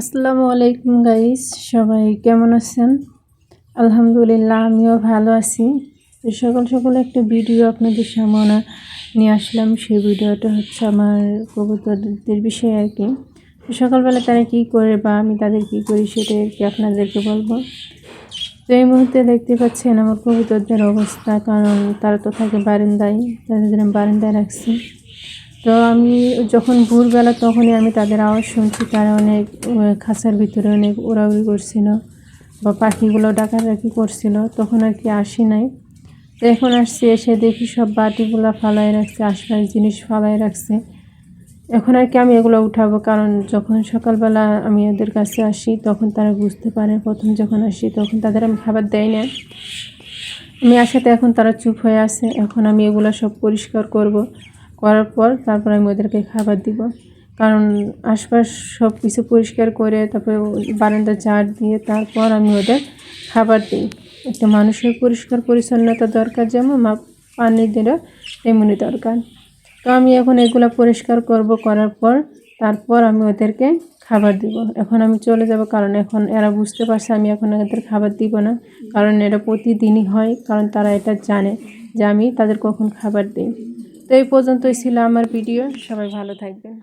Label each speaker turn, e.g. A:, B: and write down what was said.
A: আসসালামু আলাইকুম গাইস, সবাই কেমন আছেন? আলহামদুলিল্লাহ, আমিও ভালো আছি। সকাল সকাল একটা ভিডিও আপনাদের সামনে নিয়ে আসলাম। সেই ভিডিওটা হচ্ছে আমার কবুতরদের বিষয়ে আর কি। সকালবেলা তারা কী করে বা আমি তাদের কী করি সেটা আর কি আপনাদেরকে বলব। তো এই মুহূর্তে দেখতে পাচ্ছেন আমার কবুতরদের অবস্থা, কারণ তারা তো থাকে বারান্দায়, তাদের বারান্দায় রাখছি। তো আমি যখন ভোরবেলা তখনই আমি তাদের আওয়াজ শুনছি, তারা অনেক খাঁচার ভিতরে অনেক উড়াউড়ি করছিল বা পাখিগুলো ডাকাডাকি করছিল, তখন আর কি আসি নাই। তো এখন আসছি, এসে দেখি সব বাটিগুলো ফালাই রাখছে, আশপাশ জিনিস ফালাই রাখছে। এখন আর কি আমি এগুলো উঠাবো, কারণ যখন সকালবেলা আমি ওদের কাছে আসি, তখন তারা বুঝতে পারে, প্রথম যখন আসি তখন তাদের আমি খাবার দেই না। আমি আসাতে এখন তারা চুপ হয়ে আছে, এখন আমি এগুলো সব পরিষ্কার করব। করার পর তারপর আমি ওদেরকে খাবার দিব। কারণ আশপাশ সব কিছু পরিষ্কার করে তারপরে বারান্দা ঝাড় দিয়ে তারপর আমি ওদের খাবার দিই। একটা মানুষের পরিষ্কার পরিচ্ছন্নতা দরকার যেমন পানিদেরও তেমনি দরকার। তো আমি এখন এগুলো পরিষ্কার করব করার পর তারপর আমি ওদেরকে খাবার দিব। এখন আমি চলে যাব কারণ এখন এরা বুঝতে পারছে আমি এখন এদের খাবার দিব না। কারণ এটা প্রতিদিনই হয়, কারণ তারা এটা জানে যে আমি তাদের কখন খাবার দিই। তো এই পর্যন্তই ছিল আমার ভিডিও। সবাই ভালো থাকবেন।